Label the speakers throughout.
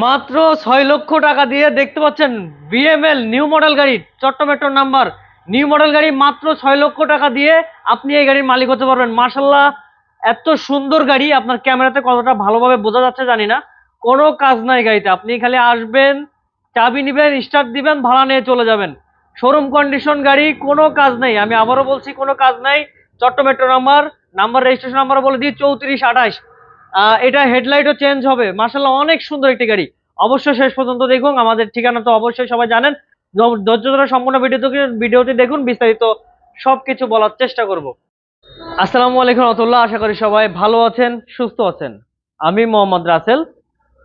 Speaker 1: মাত্র ছয় লক্ষ টাকা দিয়ে দেখতে পাচ্ছেন বিএমএল নিউ মডেল গাড়ি Chatta metro number. New model গাড়ি মাত্র ছয় লক্ষ টাকা দিয়ে আপনি এই গাড়ির মালিক হতে পারবেন। মার্শাল্লাহ এত সুন্দর গাড়ি। আপনার ক্যামেরাতে কতটা ভালোভাবে বোঝা যাচ্ছে জানি না। কোনো কাজ নাই গাড়িতে। আপনি খালি আসবেন, চাবি নিবেন স্টার্ট দিবেন, ভাড়া নিয়ে চলে যাবেন। শোরুম কন্ডিশন গাড়ি, কোনো কাজ নেই। আমি আবারও বলছি, কোনো কাজ নাই। Chatta metro number number registration number বলে দিই, চৌত্রিশ আঠাশ। এটা হেডলাইটও চেঞ্জ হবে। মার্শাল্লাহ অনেক সুন্দর একটি গাড়ি। অবশ্যই শেষ পর্যন্ত দেখুন, আমাদের ঠিকানা তো অবশ্যই সবাই জানেন। ধৈর্য ধরে সম্পূর্ণ ভিডিও ভিডিওটি দেখুন, বিস্তারিত সবকিছু বলার চেষ্টা করব। আসসালামু আলাইকুম রহমতুল্লাহ, আশা করি সবাই ভালো আছেন, সুস্থ আছেন। আমি মোহাম্মদ রাসেল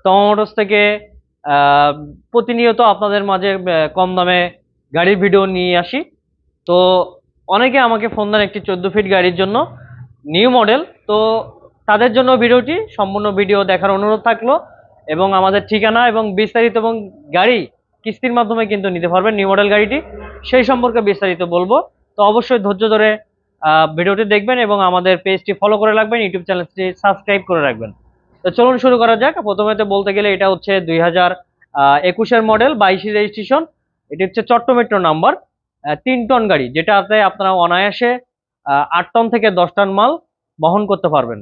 Speaker 1: টমোটোস থেকে প্রতিনিয়ত আপনাদের মাঝে কম দামে গাড়ির ভিডিও নিয়ে আসি। তো অনেকে আমাকে ফোন দেন একটি চোদ্দ ফিট গাড়ির জন্য নিউ মডেল তো তাদের জন্য ভিডিওটি সম্পূর্ণ ভিডিও দেখার অনুরোধ থাকল এবং আমাদের ঠিকানা এবং বিস্তারিত এবং গাড়ি কিস্তির মাধ্যমে কিন্তু নিতে পারবেন নিউ মডেল গাড়িটি। সেই সম্পর্কে বিস্তারিত বলব। তো অবশ্যই ধৈর্য ধরে ভিডিওটি দেখবেন এবং আমাদের পেজটি ফলো করে রাখবেন ইউটিউব চ্যানেলটি সাবস্ক্রাইব করে রাখবেন। তো চলুন শুরু করা যাক। প্রথমে তো বলতে গেলে এটা হচ্ছে দুই হাজার একুশের মডেল বাইশি রেজিস্ট্রেশন এটি হচ্ছে চট্ট মেট্রো নাম্বার তিন টন গাড়ি, যেটাতে আপনারা অনায়াসে আট টন থেকে দশ টন মাল বহন করতে পারবেন।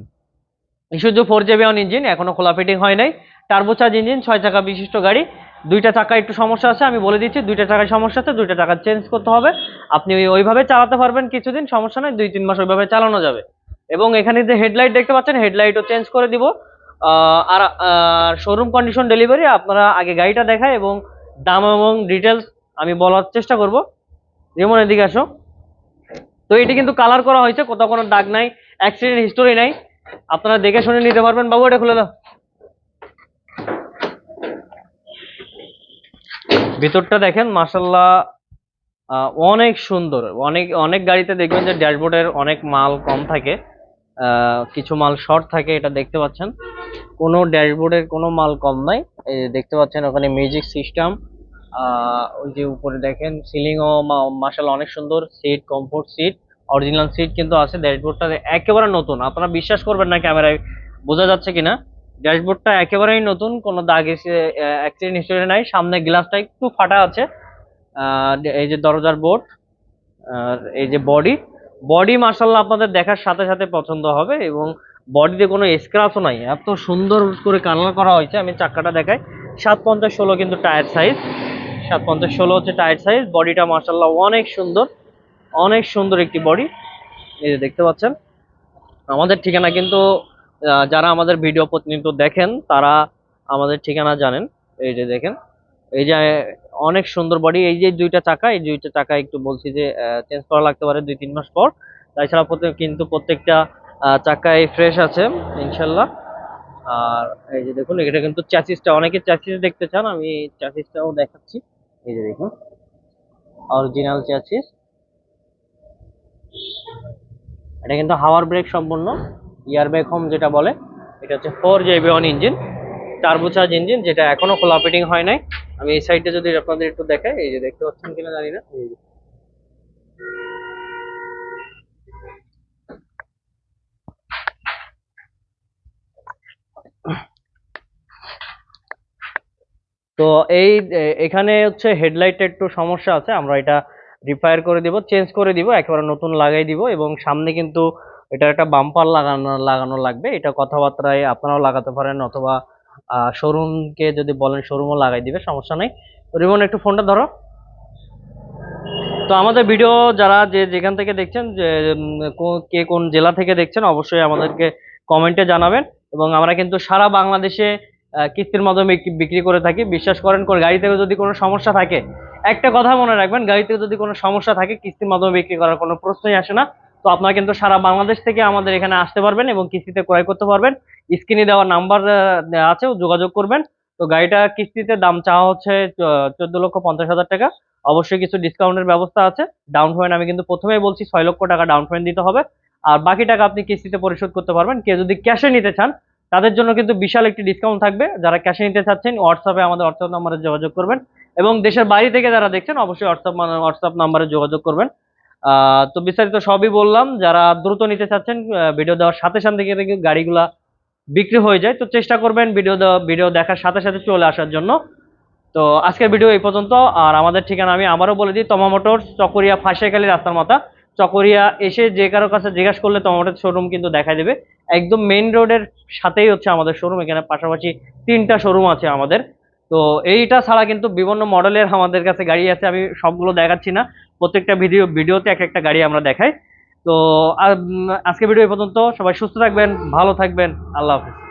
Speaker 1: Isuzu four JB one engine এখনও খোলা ফিটিং হয় নাই। টার্বোচার্জ ইঞ্জিন ছয় চাকা বিশিষ্ট গাড়ি। দুইটা চাকা একটু সমস্যা আছে, আমি বলে দিচ্ছি, দুইটা চাকায় সমস্যা আছে, দুইটা চাকা চেঞ্জ করতে হবে। আপনি ওই- ওইভাবে চালাতে পারবেন কিছুদিন, সমস্যা নেই দুই তিন মাস ওইভাবে চালানো যাবে। এবং এখানে যে হেডলাইট দেখতে পাচ্ছেন হেডলাইটও চেঞ্জ করে দিব। আর শোরুম কন্ডিশন ডেলিভারি আপনারা আগে গাড়িটা দেখায় এবং দাম এবং ডিটেলস আমি বলার চেষ্টা করব। যেমন এদিকে আসো। তো এটি কিন্তু কালার করা হয়েছে, কোথাও কোনো দাগ নাই অ্যাক্সিডেন্ট হিস্টোরি নাই। আপনারা দেখে শুনে নিতে পারবেন, বাবু, এটা খুলে দাও। ভিতরটা দেখেন মাসাল্লাহ অনেক সুন্দর। অনেক অনেক গাড়িতে দেখবেন যে ড্যাশবোর্ডের অনেক মাল কম থাকে কিছু মাল শর্ট থাকে, এটা দেখতে পাচ্ছেন। কোনো ড্যাশবোর্ডের কোনো মাল কম নাই দেখতে পাচ্ছেন ওখানে মিউজিক সিস্টেম ওই যে উপরে দেখেন, সিলিংও মাসাল অনেক সুন্দর, seat, comfort seat. Original seat কিন্তু আছে ড্যাশবোর্ডটা একেবারে নতুন। আপনারা বিশ্বাস করবেন না ক্যামেরায়, বোঝা যাচ্ছে কিনা? ড্যাশবোর্ডটা একেবারেই নতুন, কোনো দাগ এসে অ্যাক্সিডেন্ট হিস্টোরি নাই, সামনে গ্লাসটা একটু ফাটা আছে। এই যে দরজার বোর্ড আর এই যে বডি বডি মার্শাল্লাহ আপনাদের দেখার সাথে সাথে পছন্দ হবে এবং বডিতে কোনো স্ক্র্যাচও নাই। এত সুন্দর করে কালার করা হয়েছে, আমি চাক্কাটা দেখাই। সাত পঞ্চাশ ষোলো কিন্তু টায়ার সাইজ সাত পঞ্চাশ ষোলো হচ্ছে টায়ার সাইজ বডিটা মার্শাল্লাহ অনেক সুন্দর। অনেক সুন্দর একটি বডি। এই যে দেখতে পাচ্ছেন। আমাদের ঠিকানা কিন্তু যারা আমাদের ভিডিও প্রতিনিয়ত দেখেন, তারা আমাদের ঠিকানা জানেন। এই যে দেখেন। এই যে, অনেক সুন্দর বডি। এই যে দুইটা চাকা, এই দুইটা চাকা একটু বলছি যে চেঞ্জ করা লাগতে পারে দুই, তিন মাস পর। তাছাড়া কিন্তু প্রত্যেকটা চাকাই ফ্রেশ আছে, ইনশাল্লাহ। আর এই যে দেখুন, এটা কিন্তু চ্যাসিসটা অনেকে চ্যাসিস দেখতে চান, আমি চ্যাসিসটাও দেখাচ্ছি। এই যে দেখুন অরিজিনাল চ্যাসিস এটা কিন্তু হাওয়ার ব্রেক সম্পূর্ণ ইয়ার ব্যাগ হোম যেটা বলে এটা হচ্ছে four JB one engine turbocharge engine যেটা এখনও খোলা ফিটিং হয় নাই আমি এই সাইডে যদি আপনাদের একটু দেখাই এই যে দেখতে পাচ্ছেন কিনা জানি না। তো এই এখানে হচ্ছে হেডলাইটটা একটু সমস্যা আছে আমরা এটা রিপেয়ার করে দিব চেঞ্জ করে দিব, একেবারে নতুন লাগাই দিব এবং সামনে কিন্তু এটা একটা বাম্পার লাগানো লাগানো লাগবে। এটা কথাবার্তায় আপনারাও লাগাতে পারেন অথবা শোরুমকে যদি বলেন শোরুমও লাগাই দিবে, সমস্যা নেই। রিমন, একটু ফোনটা ধরো। তো আমাদের ভিডিও যারা যে যেখান থেকে দেখছেন, যে কে কোন জেলা থেকে দেখছেন, অবশ্যই আমাদেরকে কমেন্টে জানাবেন এবং আমরা কিন্তু সারা বাংলাদেশে কিস্তির মাধ্যমে বিক্রি- করে থাকি। বিশ্বাস করেন, কোন গাড়ি থেকে যদি কোনো সমস্যা থাকে, একটা কথা মনে রাখবেন, গাড়ি থেকে যদি কোনো সমস্যা থাকে, কিস্তির মাধ্যমে বিক্রি করার কোনো প্রশ্নই আসে না। তো আপনারা কিন্তু সারা বাংলাদেশ থেকে আমাদের এখানে আসতে পারবেন এবং কিস্তিতে ক্রয় করতে পারবেন। স্ক্রিনে দেওয়া নাম্বার আছে, যোগাযোগ করবেন। তো গাড়িটা কিস্তিতে দাম চাওয়া হচ্ছে চোদ্দ লক্ষ পঞ্চাশ হাজার টাকা। অবশ্যই কিছু ডিসকাউন্টের ব্যবস্থা আছে। ডাউন পেমেন্ট আমি কিন্তু প্রথমেই বলছি, ছয় লক্ষ টাকা ডাউন পেমেন্ট দিতে হবে। আর বাকি টাকা আপনি কিস্তিতে পরিশোধ করতে পারবেন। কেউ যদি ক্যাশে নিতে চান তাদের জন্য কিন্তু বিশাল একটি ডিসকাউন্ট থাকবে। যারা ক্যাশে নিতে চাচ্ছেন হোয়াটসঅ্যাপে আমাদের হোয়াটসঅ্যাপ নাম্বারে যোগাযোগ করবেন এবং দেশের বাইরে থেকে যারা দেখছেন, অবশ্যই হোয়াটসঅ্যাপ হোয়াটসঅ্যাপ নাম্বারে যোগাযোগ করবেন। তো বিস্তারিত সবই বললাম, যারা দ্রুত নিতে চাচ্ছেন ভিডিও দেওয়ার সাথে সাথে কিন্তু গাড়িগুলা বিক্রি হয়ে যায়। তো চেষ্টা করবেন ভিডিও ভিডিও দেখার সাথে সাথে চলে আসার জন্য। তো আজকের ভিডিও এই পর্যন্ত। আর আমাদের ঠিকানা আমি আবারও বলে দিই, তমা মোটর চকরিয়া, ফাঁসিয়াখালী, রাস্তার মাথা। চকরিয়া এসে যে কারও কাছে জিজ্ঞাসা করলে তমা মোটর শোরুম কিন্তু দেখা দেবে। একদম মেইন রোডের সাথেই হচ্ছে আমাদের শোরুম এখানে পাশাপাশি তিনটা শোরুম আছে আমাদের। তো এইটা ছাড়া কিন্তু বিভিন্ন মডেলের আমাদের কাছে গাড়ি আছে, আমি সবগুলো দেখাচ্ছি না। প্রত্যেকটা ভিডিও ভিডিওতে এক একটা গাড়ি আমরা দেখাই। তো আজকে ভিডিও পর্যন্ত। সবাই সুস্থ থাকবেন, ভালো থাকবেন। আল্লাহ হাফিজ।